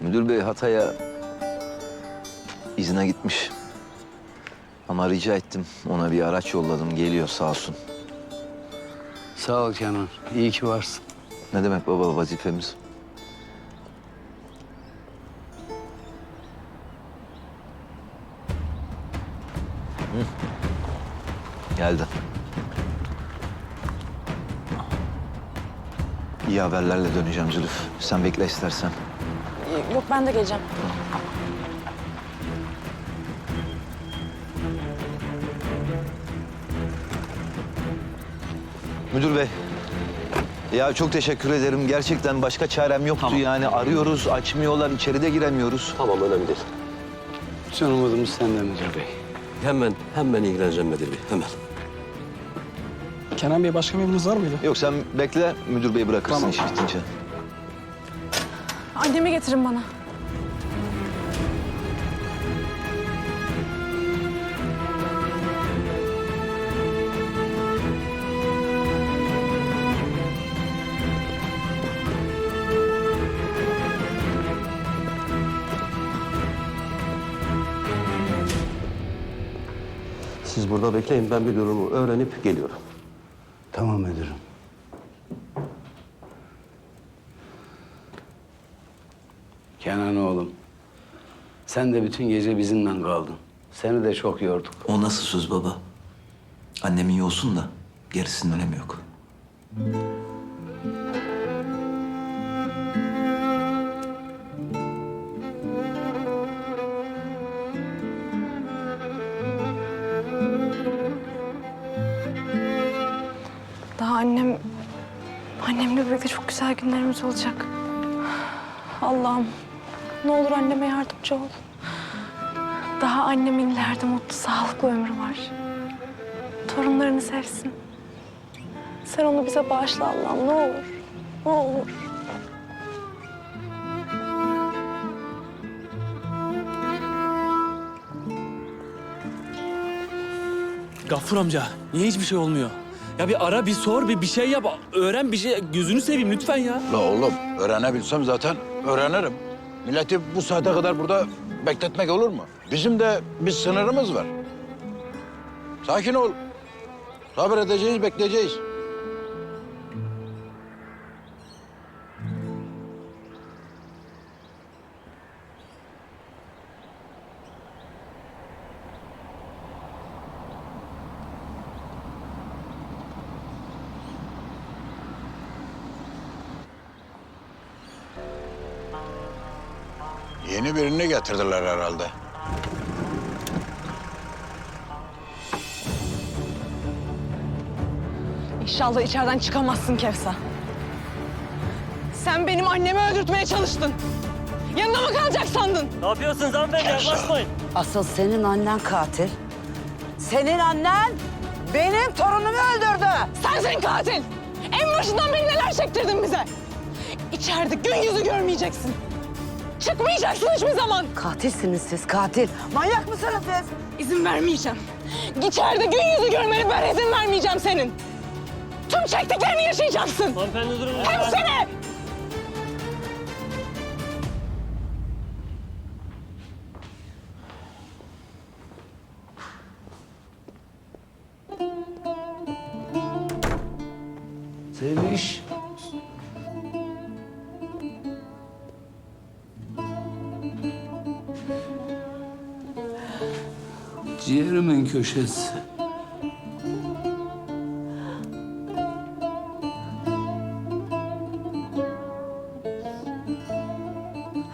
Müdür bey Hatay'a izine gitmiş. Ama rica ettim. Ona bir araç yolladım. Geliyor sağ olsun. Sağ ol Kenan. İyi ki varsın. Ne demek baba vazifemiz? Hı. Geldi. İyi haberlerle döneceğim Zülüf. Sen bekle istersen. Yok ben de geleceğim. Müdür bey. Ya çok teşekkür ederim. Gerçekten başka çarem yoktu yani. Arıyoruz, açmıyorlar, içeride giremiyoruz. Tamam önemli değil. Bütün umudumuz senden müdür bey. Hemen hemen ilgileneceğim Bedir Bey hemen. Kenan Bey başka memnunuz var mıydı? Yok sen bekle, müdür bey bırakırsın iş bitince. Annemi getirin bana. Siz burada bekleyin ben bir durumu öğrenip geliyorum. Tamam müdürüm. Kenan oğlum. Sen de bütün gece bizimle kaldın. Seni de çok yorduk. O nasıl söz baba? Annem iyi olsun da gerisinin önemi yok. Daha annem... Annemle birlikte çok güzel günlerimiz olacak. Allah'ım ne olur anneme yardımcı ol. Daha annemin ileride mutlu, sağlıklı ömrü var. Torunlarını sevsin. Sen onu bize bağışla Allah'ım ne olur. Ne olur. Gaffur amca, niye hiçbir şey olmuyor? Ya bir ara, bir sor, bir bir şey yap. Öğren bir şey. Gözünü seveyim lütfen ya. La oğlum öğrenebilsem zaten öğrenirim. Milleti bu saate kadar burada bekletmek olur mu? Bizim de bir sınırımız var. Sakin ol. Sabredeceğiz, bekleyeceğiz. Yeni birini getirdiler herhalde. İnşallah içeriden çıkamazsın Kevser. Sen benim annemi öldürtmeye çalıştın. Yanına mı kalacak sandın? Ne yapıyorsunuz hanımefendi? Yaklaşmayın. Asıl senin annen katil. Senin annen benim torunumu öldürdü. Sensin katil. En başından beri neler çektirdin bize. İçeride gün yüzü görmeyeceksin. Çıkmayacaksın hiçbir zaman. Katilsiniz siz katil. Manyak mısınız siz? İzin vermeyeceğim. İçeride gün yüzü görmene ben izin vermeyeceğim senin. Tüm çektiklerini yaşayacaksın. Hanımefendi durun. lütfen. Hepsini. Ciğerimin köşesi.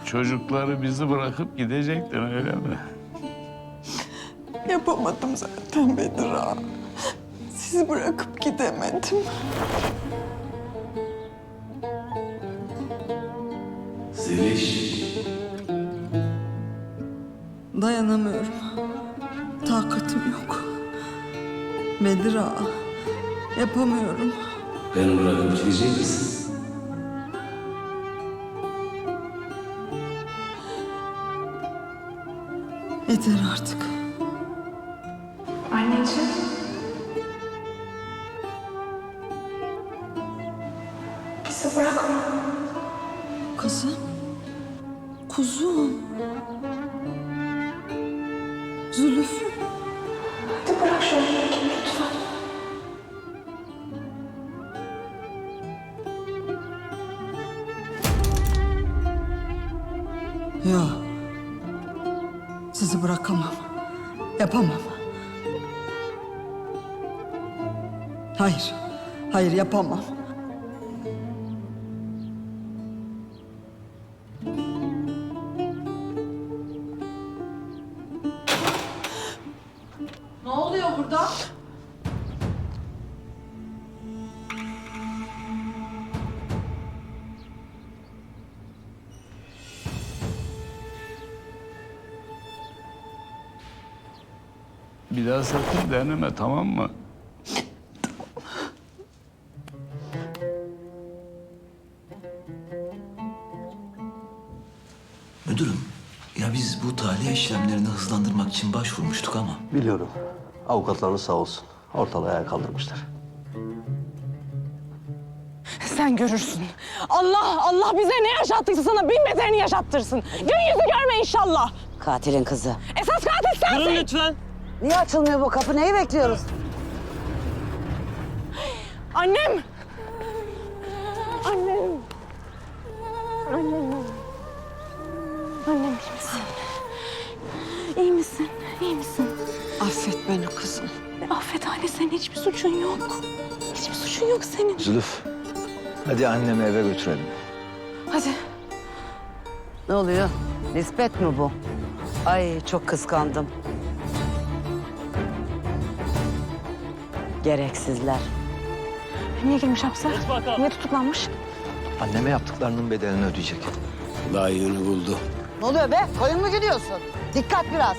Çocukları bizi bırakıp gidecektin öyle mi? Yapamadım zaten Bedir ağa. Sizi bırakıp gidemedim. Zeliş. Dayanamıyorum. Bedir ağa. Yapamıyorum. Beni bırakıp gidecek misin? Yeter artık. Anneciğim. Bizi bırakma. Kızım. Kuzum. Zülüfüm. Yok. Sizi bırakamam. Yapamam. Hayır. Hayır yapamam. Sakın deneme tamam mı? Müdürüm, ya biz bu tahliye işlemlerini hızlandırmak için başvurmuştuk ama... Biliyorum. Avukatlarınız sağ olsun. Ortalığı ayağa kaldırmışlar. Sen görürsün. Allah Allah bize ne yaşattıysa sana bin beterini yaşattırsın. Gün yüzü görme inşallah. Katilin kızı. Esas katil sensin. Durun lütfen. Niye açılmıyor bu kapı? Neyi bekliyoruz? Annem. Annem. Annem. Annem iyi misin? İyi misin? İyi misin? Affet beni kızım. Affet anne senin hiçbir suçun yok. Hiçbir suçun yok senin. Zülüf, hadi annemi eve götürelim. Hadi. Ne oluyor? Nispet mi bu? Ay çok kıskandım. Gereksizler. Niye girmiş hapse? Niye tutuklanmış? Anneme yaptıklarının bedelini ödeyecek. Layığını buldu. Ne oluyor be? Koyun mu gidiyorsun? Dikkat biraz.